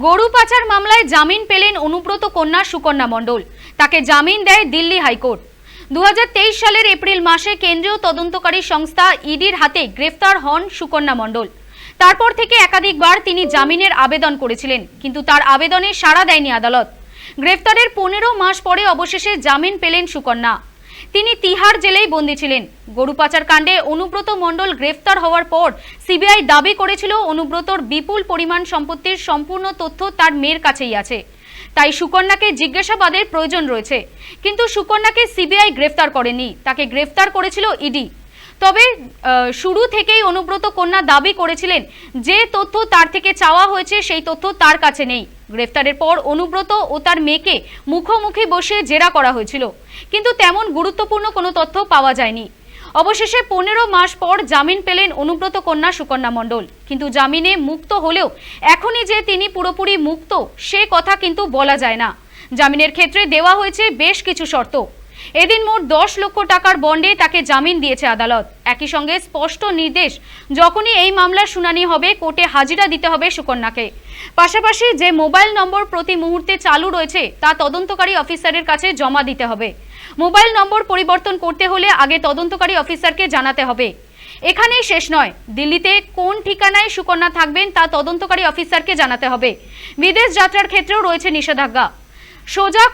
গরু পাচার মামলায় জামিন পেলেন অনুব্রত কন্যা সুকন্যা মণ্ডল। তাকে জামিন দেয় দিল্লি হাইকোর্ট। দু হাজার তেইশ সালের এপ্রিল মাসে কেন্দ্রীয় তদন্তকারী সংস্থা ইডির হাতে গ্রেফতার হন সুকন্যা মণ্ডল। তারপর থেকে একাধিকবার তিনি জামিনের আবেদন করেছিলেন, কিন্তু তার আবেদনে সাড়া দেয়নি আদালত। গ্রেফতারের পনেরো মাস পরে অবশেষে জামিন পেলেন সুকন্যা। তিনি তিহার জেলেই বন্দী ছিলেন। গরু পাচার কাণ্ডে অনুব্রত মণ্ডল গ্রেফতার হওয়ার পর সিবিআই দাবি করেছিল অনুব্রতর বিপুল পরিমাণ সম্পত্তির সম্পূর্ণ তথ্য তার মেয়ের কাছেই আছে। তাই সুকন্যাকে জিজ্ঞাসাবাদের প্রয়োজন রয়েছে। কিন্তু সুকন্যাকে সিবিআই গ্রেফতার করেনি, তাকে গ্রেফতার করেছিল ইডি। তবে শুরু থেকেই অনুব্রত কন্যা দাবি করেছিলেন যে তথ্য তার থেকে চাওয়া হয়েছে, সেই তথ্য তার কাছে নেই। গ্রেফতারের পর অনুব্রত ও তার মেয়েকে মুখোমুখি বসে জেরা করা হয়েছিল। কিন্তু তেমন গুরুত্বপূর্ণ কোনো তথ্য পাওয়া যায়নি। অবশেষে পনেরো মাস পর জামিন পেলেন অনুব্রত কন্যা সুকন্যা মণ্ডল। কিন্তু জামিনে মুক্ত হলেও এখনই যে তিনি পুরোপুরি মুক্ত, সে কথা কিন্তু বলা যায় না। জামিনের ক্ষেত্রে দেওয়া হয়েছে বেশ কিছু শর্ত। এদিন মোট দশ লক্ষ টাকার বন্ডে তাকে জামিন দিয়েছে আদালত। একই সঙ্গে স্পষ্ট নির্দেশ, যখনই এই মামলার শুনানি হবে, কোর্টে হাজিরা দিতে হবে সুকন্যাকে। পাশাপাশি যে মোবাইল নম্বর প্রতি মুহূর্তে চালু রয়েছে, তা তদন্তকারী অফিসারের কাছে জমা দিতে হবে। মোবাইল নম্বর পরিবর্তন করতে হলে আগে তদন্তকারী অফিসারকে জানাতে হবে। এখানেই শেষ নয়, দিল্লিতে কোন ঠিকানায় সুকন্যা থাকবেন তা তদন্তকারী অফিসারকে জানাতে হবে। বিদেশ যাত্রার ক্ষেত্রেও রয়েছে নিষেধাজ্ঞা। সোজা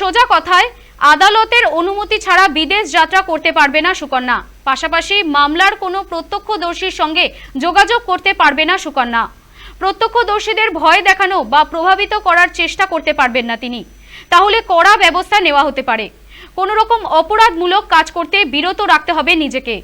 সোজা কথায় আদালতের অনুমতি ছাড়া বিদেশ যাত্রা করতে পারবে না সুকন্যা। পাশাপাশি মামলার কোনো প্রত্যক্ষদর্শীর সঙ্গে যোগাযোগ করতে পারবে না সুকন্যা। প্রত্যক্ষদর্শীদের ভয় দেখানো বা প্রভাবিত করার চেষ্টা করতে পারবেন না তিনি। তাহলে কড়া ব্যবস্থা নেওয়া হতে পারে। কোনো রকম অপরাধমূলক কাজ করতে বিরত রাখতে হবে নিজেকে।